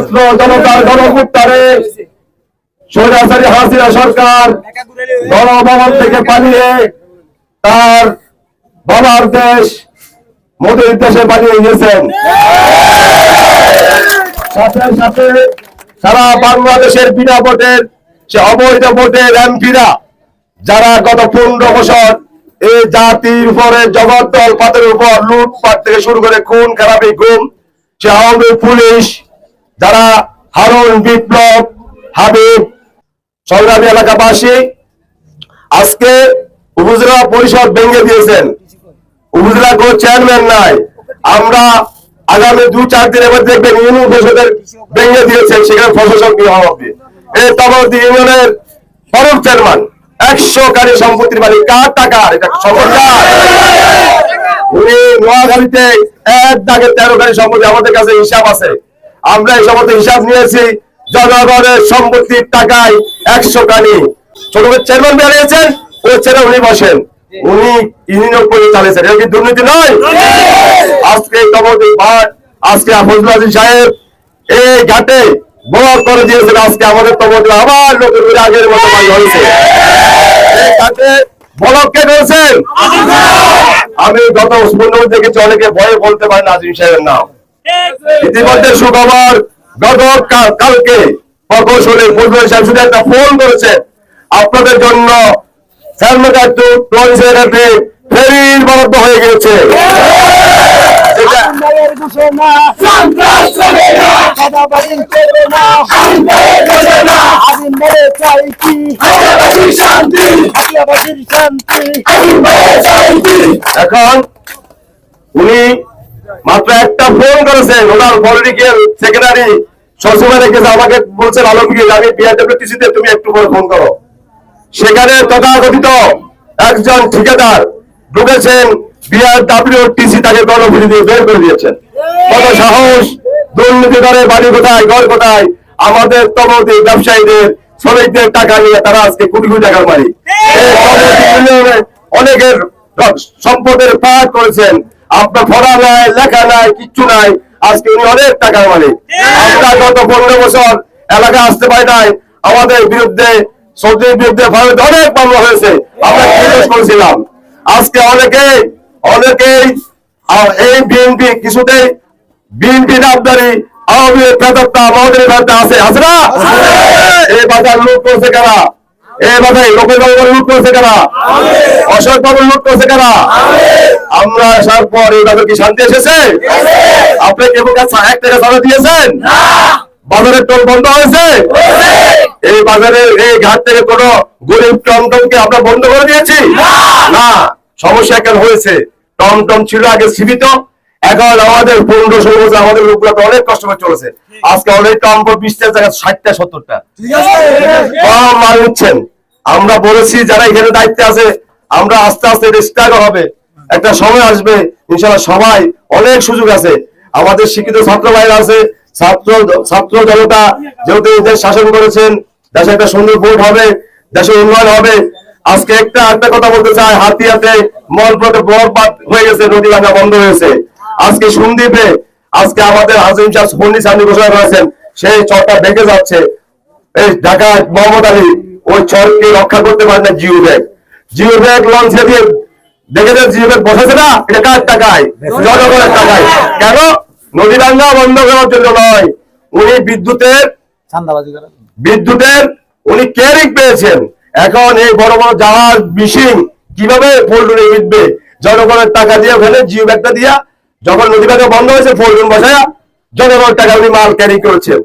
ছাত্র জনতার গণভুত্থানে সৈরাচারী হাসিনা সরকার গণভবন থেকে পালিয়ে তার বাবার দেশ মোদীর দেশে পালিয়ে গেছেন সাথে সাথে সারা বাংলাদেশের বিনা ভোটের সে অবৈধ ভোটের এমপিরা, যারা গত পনেরো বছর এই জাতির উপরে জগদ্দল পাতের উপর লুটপাট থেকে শুরু করে খুন, খারাপি, গুম, সে আওয়ামী পুলিশ যারা হারুন বিপ্লব হাবিব সংগ্রামী এলাকাবাসী আজকে উপজেলা পরিষদ ভেঙে দিয়েছেন। উপজেলা কোন চেয়ারম্যান নাই। আমরা আগামী দু চার দিনের মধ্যে দেখবেন ইউনিয়ন পরিষদের ভেঙে দিয়েছেন, সেখানে প্রশাসক নিয়োগ হবে এই তবরদি ইউনিয়নের ফরম চেয়ারম্যান, একশো কারি সম্পত্তির মালিক। কার টাকার এটা উনি নোয়াখালীতে এক দাগে তেরো কারি সম্পত্তি আমাদের কাছে হিসাব আছে। আমরা এই সমস্ত হিসাব নিয়েছি, জনগণের সম্পত্তির টাকায় একশো কানি ছোট চেয়ারম্যান বেরিয়েছেন ওই ছেড়ে উনি বসেন। উনি ইউনিয়ন চালিয়েছেন। এটা কি দুর্নীতি নয়? আজকে কমতি ভাট আজকে ফজলুল আজিজ সাহেব এই ঘাটে বড় করে দিয়েছেন। আজকে আমাদের তমতি আবার লোকের আগের মতো হয়েছে। আমি গত পনেরো দেখেছি অনেকে ভয়ে বলতে পারেন আজিম সাহেবের নাম। ইতিমধ্যে সুখবর গত কালকে প্রকৌশলী ফজলুল সাহেব শুধু একটা ফোন করেছে আপনাদের জন্য ফেরির বরাদ্দ হয়ে গেছে এখন উনি মাত্র একটা ফোন করেছেন ওনার পলিটিক্যাল সেক্রেটারি সবসময় রেখেছে আমাকে বলছেন আলমগীর আমি বিআরডব্লিউটিসি তে তুমি একটু করে ফোন করো। সেখানে তথাকথিত একজন ঠিকাদার ঢুকেছেন বিআরডব্লিউটিসি তাকে গণভূতি দিয়ে বের করে দিয়েছেন। কত সাহস! দুর্নীতি করে বাড়ি কোথায় ঘর কোথায়? আমাদের তমতি ব্যবসায়ীদের শ্রমিকদের টাকা নিয়ে তারা আজকে কোটি কোটি টাকার ইউনিয়নে অনেকের সম্পদের পাঠ করেছেন। আপনার পড়া নাই লেখা নাই কিচ্ছু নাই। আজকে উনি অনেক টাকার মালিক। আমরা গত পনেরো বছর এলাকা আসতে পারি নাই। আমাদের বিরুদ্ধে সৌদির বিরুদ্ধে ভারতে অনেক মামলা হয়েছে। আমরা জিজ্ঞেস করেছিলাম? আজকে অনেকেই অনেকেই এই বিএনপি কিছুতেই বিএনপি রাজধানী আওয়ামী লীগ প্রেতাত্মা আমাদের আছে। আছে না? এই বাজার লুট করছে কারা? এই বাজারে লোকের লুট করছে কারা? অশোক বাবু লুট করছে কারা? আমরা আসার পর বাজার কি শান্তি এসেছে? আপনি কেবল এক টাকা সারা দিয়েছেন? বাজারের টোল বন্ধ হয়েছে? এই বাজারের এই ঘাট থেকে কোনো গরিব টমটমকে আমরা বন্ধ করে দিয়েছি? না। সমস্যা কেন হয়েছে? টমটম ছিল আগে সীমিত এখন আমাদের পনেরো ষোলো বছর আমাদের লোকগুলো অনেক কষ্ট করে চলেছে। আজকে অনেক টমটম বিশটা জায়গায় ষাটটা সত্তরটা। কম মাল নিচ্ছেন। আমরা বলেছি যারা এখানে দায়িত্বে আছে আমরা আস্তে আস্তে এটা হবে। একটা সময় আসবে, ইনশাল্লাহ সবাই অনেক সুযোগ আছে। আমাদের শিক্ষিত ছাত্র ভাইরা আছে, ছাত্র ছাত্র জনতা যেহেতু দেশ শাসন করেছেন, দেশে একটা সুন্দর ভোট হবে, দেশে উন্নয়ন হবে। আজকে একটা একটা কথা বলতে চাই, হাতিয়াতে মলপ্রতে বরবাদ হয়ে গেছে, নদী ভাঙা বন্ধ হয়েছে। আজকে সন্দীপে, আজকে আমাদের হাজিম শাহ পন্ডিত সামনে ঘোষণা করেছেন, সেই চরটা ভেঙে যাচ্ছে। এই ঢাকা মোহাম্মদ আলী, ওই চরকে রক্ষা করতে পারে না জিও ব্যাগ। জিও ব্যাগ লঞ্চে দিয়ে দেখেছেন জিও বসেছে না? এটা কার টাকায়? জনগণের টাকায়। কেন? নদী ভাঙ্গা বন্ধ করার জন্য নয়। উনি বিদ্যুতের বিদ্যুতের উনি কেয়ারিং পেয়েছেন। এখন এই বড় বড় জাহাজ মিশিং কীভাবে ফোল্ডুনে জনগণের টাকা দিয়ে ওখানে জিও ব্যাগটা দিয়া যখন নদী ব্যাগে বন্ধ হয়েছে ফোল্ডুন বসায়া জনগণের টাকা উনি মাল ক্যারি করেছেন।